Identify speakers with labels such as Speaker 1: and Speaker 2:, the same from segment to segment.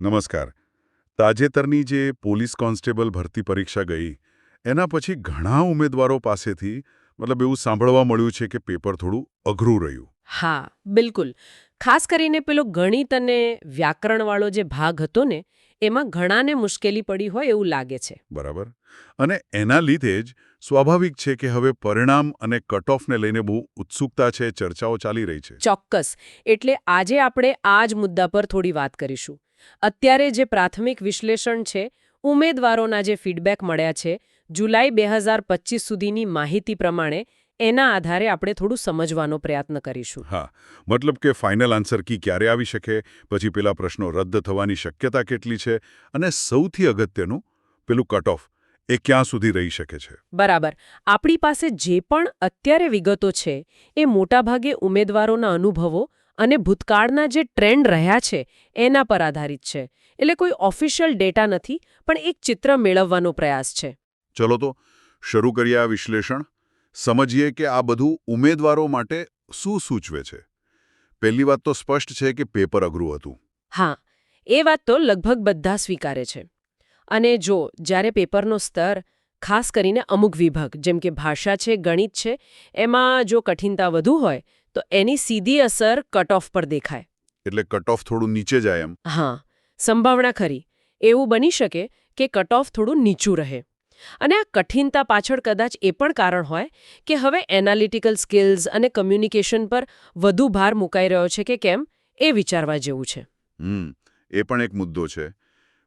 Speaker 1: નમસ્કાર. તાજેતરની જે પોલીસ કોન્સ્ટેબલ ભરતી પરીક્ષા ગઈ એના પછી ઘણા ઉમેદવારો પાસેથી મતલબ એવું સાંભળવા મળ્યું છે કે પેપર થોડું અઘરું રહ્યું.
Speaker 2: હા બિલકુલ. ખાસ કરીને પેલો ગણિત અને વ્યાકરણવાળો જે ભાગ હતો ને એમાં ઘણાને મુશ્કેલી પડી હોય એવું લાગે છે.
Speaker 1: બરાબર. અને એના લીધે જ સ્વાભાવિક છે કે હવે પરિણામ અને કટ ઓફને લઈને બહુ ઉત્સુકતા છે ચર્ચાઓ ચાલી રહી છે.
Speaker 2: ચોક્કસ. એટલે આજે આપણે આ જ મુદ્દા પર થોડી વાત કરીશું. અત્યારે જે પ્રાથમિક વિશ્લેષણ છે ઉમેદવારોના જે ફીડબેક મળ્યા છે જુલાઈ બે સુધીની માહિતી પ્રમાણે એના આધારે આપણે થોડું સમજવાનો પ્રયત્ન કરીશું.
Speaker 1: હા મતલબ કે ફાઇનલ આન્સર કી ક્યારે આવી શકે? પછી પેલા પ્રશ્નો રદ થવાની શક્યતા કેટલી છે? અને સૌથી અગત્યનું પેલું કટ ઓફ એ ક્યાં સુધી રહી શકે છે?
Speaker 2: બરાબર. આપણી પાસે જે પણ અત્યારે વિગતો છે એ મોટાભાગે ઉમેદવારોના અનુભવો અને ભૂતકાળના જે ટ્રેન્ડ રહ્યા છે એના પર આધારિત છે. એટલે કોઈ ઓફિશિયલ ડેટા નથી પણ એક ચિત્ર મેળવવાનો પ્રયાસ છે.
Speaker 1: ચલો તો શરૂ કરીએ આ વિશ્લેષણ. સમજીએ કે આ બધું ઉમેદવારો માટે શું સૂચવે છે. પહેલી વાત તો સ્પષ્ટ છે કે પેપર અઘરું હતું.
Speaker 2: હા એ વાત તો લગભગ બધા સ્વીકારે છે. અને જો જ્યારે પેપરનો સ્તર ખાસ કરીને અમુક વિભાગ જેમ કે ભાષા છે ગણિત છે એમાં જો કઠિનતા વધુ હોય તો એની સીધી અસર કટ ઓફ પર દેખાય.
Speaker 1: એટલે કટ ઓફ થોડું નીચે જાય એમ.
Speaker 2: હા સંભાવના ખરી. એવું બની શકે કે કટ ઓફ થોડું નીચું રહે. અને આ કઠિનતા પાછળ કદાચ એ પણ કારણ હોય કે હવે એનાલિટિકલ સ્કિલ્સ અને કમ્યુનિકેશન પર વધુ ભાર મુકાઈ રહ્યો છે કે કેમ એ વિચારવા જેવું છે.
Speaker 1: હમ એ પણ એક મુદ્દો છે.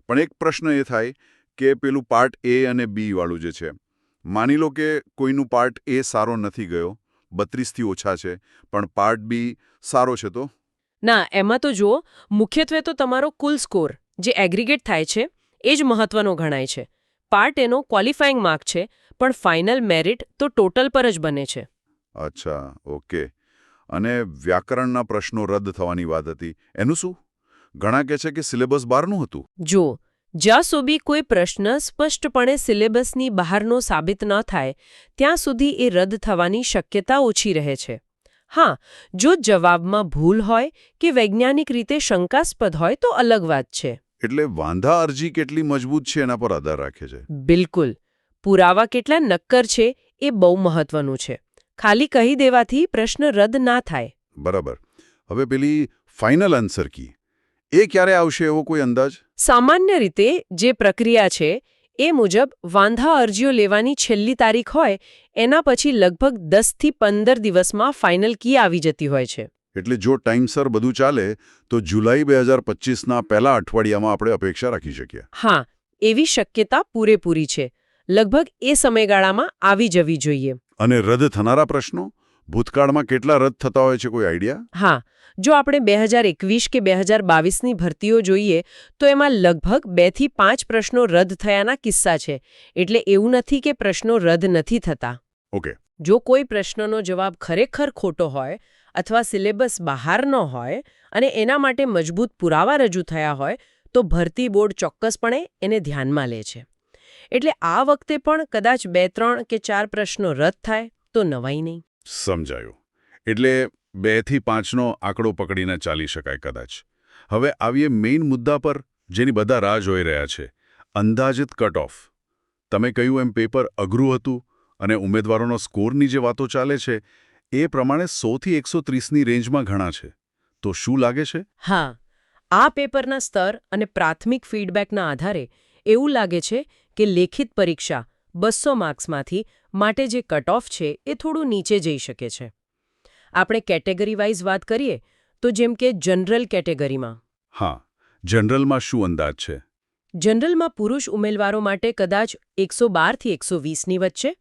Speaker 1: પણ એક પ્રશ્ન એ થાય કે પેલું પાર્ટ એ અને બી વાળું જે છે માની લો કે કોઈનું પાર્ટ એ સારો નથી ગયો બત્રીસથી ઓછા છે. પણ પાર્ટ બી સારો છે તો?
Speaker 2: ના એમાં તો જુઓ મુખ્યત્વે તો તમારો કુલ સ્કોર જે એગ્રીગેટ થાય છે એ જ મહત્વનો ગણાય છે. પાર્ટ એનો ક્વોલિફાઈંગ માર્ક છે પણ ફાઇનલ મેરિટ તો ટોટલ પર જ બને છે.
Speaker 1: અચ્છા ઓકે. અને વ્યાકરણના પ્રશ્નો રદ થવાની વાત હતી. એનું શું? ઘણા કહે છે કે સિલેબસ બહારનું હતું.
Speaker 2: જો જ્યાં સુધી કોઈ પ્રશ્ન સ્પષ્ટપણે સિલેબસની બહારનો સાબિત ન થાય ત્યાં સુધી એ રદ થવાની શક્યતા ઓછી રહે છે. હા જો જવાબમાં ભૂલ હોય કે વૈજ્ઞાનિક રીતે શંકાસ્પદ હોય તો અલગ વાત છે.
Speaker 1: એટલે વાંધા અરજી કેટલી મજબૂત છે એના પર આધાર રાખે છે?
Speaker 2: બિલકુલ. પુરાવા કેટલા નક્કર છે એ બહુ મહત્વનું છે. ખાલી કહી દેવાથી પ્રશ્ન રદ ના થાય.
Speaker 1: બરાબર. હવે પેલી ફાઇનલ આન્સર કી. એ ક્યારે આવશે એવો કોઈ અંદાજ?
Speaker 2: સામાન્ય રીતે જે પ્રક્રિયા છે એ મુજબ વાંધા અરજીઓ લેવાની છેલ્લી તારીખ હોય એના પછી લગભગ દસથી પંદર દિવસમાં ફાઇનલ કી આવી જતી હોય છે.
Speaker 1: એટલે જો ટાઈમસર બધું ચાલે તો જુલાઈ બે હજાર પચીસના પહેલા અઠવાડિયામાં આપણે અપેક્ષા રાખી શકીએ.
Speaker 2: હા એવી શક્યતા પૂરેપૂરી છે. લગભગ એ સમયગાળામાં આવી જવી જોઈએ.
Speaker 1: અને રદ થનારા પ્રશ્નો? ભૂતકાળમાં કેટલા રદ થતા હોય છે? કોઈ આઈડિયા?
Speaker 2: હા. જો આપણે બે હજાર એકવીસ કે બે હજાર બાવીસની ભરતીઓ જોઈએ તો એમાં લગભગ બેથી પાંચ પ્રશ્નો રદ થયાના કિસ્સા છે. એટલે એવું નથી કે પ્રશ્નો રદ નથી થતા.
Speaker 1: ઓકે.
Speaker 2: જો કોઈ પ્રશ્નનો જવાબ ખરેખર ખોટો હોય અથવા સિલેબસ બહાર ન હોય અને એના માટે મજબૂત પુરાવા રજૂ થયા હોય તો ભરતી બોર્ડ ચોક્કસપણે એને ધ્યાનમાં લે છે. એટલે આ વખતે પણ કદાચ બે ત્રણ કે ચાર પ્રશ્નો રદ થાય તો નવાઈ નહીં.
Speaker 1: સમજાયું. એટલે બેથી પાંચનો આંકડો પકડીને ચાલી શકાય કદાચ. હવે આવીએ મેઇન મુદ્દા પર, જેની બધા રાહ જોઈ રહ્યા છે. અંદાજિત કટ ઓફ તમે કહ્યું એમ પેપર અઘરું હતું અને ઉમેદવારોનો સ્કોરની જે વાતો ચાલે છે, એ પ્રમાણે સોથી એકસો ત્રીસની રેન્જમાં ઘણા છે. તો શું લાગે છે?
Speaker 2: હા. આ પેપરના સ્તર અને પ્રાથમિક ફીડબેકના આધારે એવું લાગે છે કે લેખિત પરીક્ષા બસો માર્ક્સમાંથી માટે જે કટ ઓફ છે એ થોડું નીચે જઈ શકે છે. આપણે કેટેગરી વાઇઝ વાત કરીએ તો જેમ કે જનરલ કેટેગરીમાં.
Speaker 1: હા જનરલમાં શું અંદાજ છે?
Speaker 2: જનરલમાં પુરુષ ઉમેદવારો માટે કદાચ એકસો બારથી એકસો વીસની વચ્ચે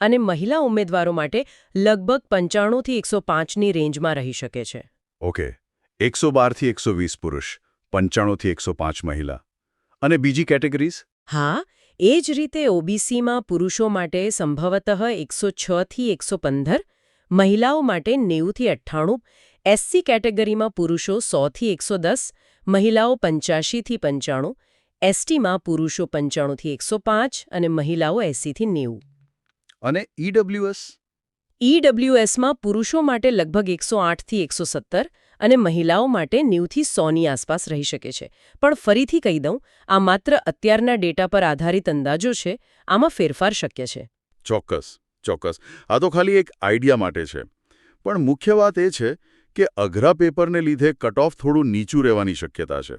Speaker 2: અને મહિલા ઉમેદવારો માટે લગભગ પંચાણુંથી એકસો પાંચની રેન્જમાં રહી શકે છે.
Speaker 1: ઓકે એકસો બારથી એકસો વીસ પુરુષ પંચાણુંથી એકસો પાંચ મહિલા. અને બીજી કેટેગરીઝ?
Speaker 2: હા એ જ રીતે ઓબીસીમાં પુરુષો માટે સંભવતઃ એકસો છથી એકસો પંદર મહિલાઓ માટે નેવુંથી અઠ્ઠાણું એસસી કેટેગરીમાં પુરુષો સોથી એકસો દસ મહિલાઓ પંચ્યાસીથી પંચાણું એસટીમાં પુરુષો પંચાણુંથી એકસો પાંચ અને મહિલાઓ એસીથી નેવું.
Speaker 1: અને ઈડબ્લ્યુએસ
Speaker 2: ઈડબ્લ્યુએસમાં પુરુષો માટે લગભગ એકસો આઠથી એકસો સત્તર અને મહિલાઓ માટે નેવથી સોની આસપાસ રહી શકે છે. પણ ફરીથી કહી દઉં આ માત્ર અત્યારના ડેટા પર આધારિત અંદાજો છે આમાં ફેરફાર શક્ય છે.
Speaker 1: ચોક્કસ ચોક્કસ. આ તો ખાલી એક આઈડિયા માટે છે. પણ મુખ્ય વાત એ છે કે અઘરા પેપરને લીધે કટ ઓફ થોડું નીચું રહેવાની શક્યતા છે.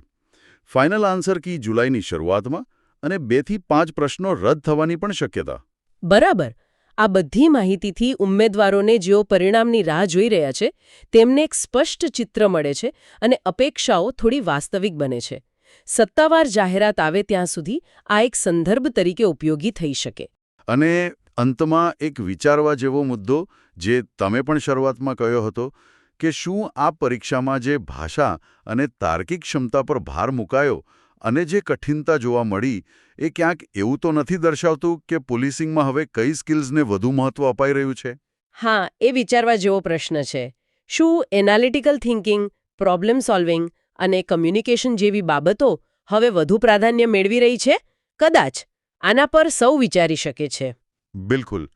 Speaker 1: ફાઇનલ આન્સર કી જુલાઈની શરૂઆતમાં અને બેથી પાંચ પ્રશ્નો રદ થવાની પણ શક્યતા.
Speaker 2: બરાબર. આ બધી માહિતીથી ઉમેદવારોને જેઓ પરિણામની રાહ જોઈ રહ્યા છે, તેમને એક સ્પષ્ટ ચિત્ર મળે છે અને અપેક્ષાઓ થોડી વાસ્તવિક બને છે. સત્તાવાર જાહેરાત આવે ત્યાં સુધી આ એક સંદર્ભ તરીકે ઉપયોગી થઈ શકે.
Speaker 1: અને અંતમાં એક વિચારવા જેવો મુદ્દો, જે તમે પણ શરૂઆતમાં કહ્યો હતો, કે શું આ પરીક્ષામાં જે ભાષા અને તાર્કિક ક્ષમતા પર ભાર મુકાયો અને જે કઠિનતા જોવા મળી એ ક્યાંક એવું તો નથી દર્શાવતું કે પોલીસિંગમાં હવે કઈ સ્કિલ્સને વધુ મહત્વ અપાઈ રહ્યું છે?
Speaker 2: હા એ વિચારવા જેવો પ્રશ્ન છે. શું એનાલિટિકલ થિંકિંગ પ્રોબ્લેમ સોલ્વિંગ અને કમ્યુનિકેશન જેવી બાબતો હવે વધુ પ્રાધાન્ય મેળવી રહી છે? કદાચ. આના પર સૌ વિચારી શકે છે.
Speaker 1: બિલકુલ.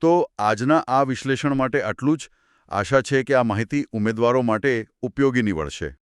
Speaker 1: તો આજના આ વિશ્લેષણ માટે આટલું જ. આશા છે કે આ માહિતી ઉમેદવારો માટે ઉપયોગી નીવડશે.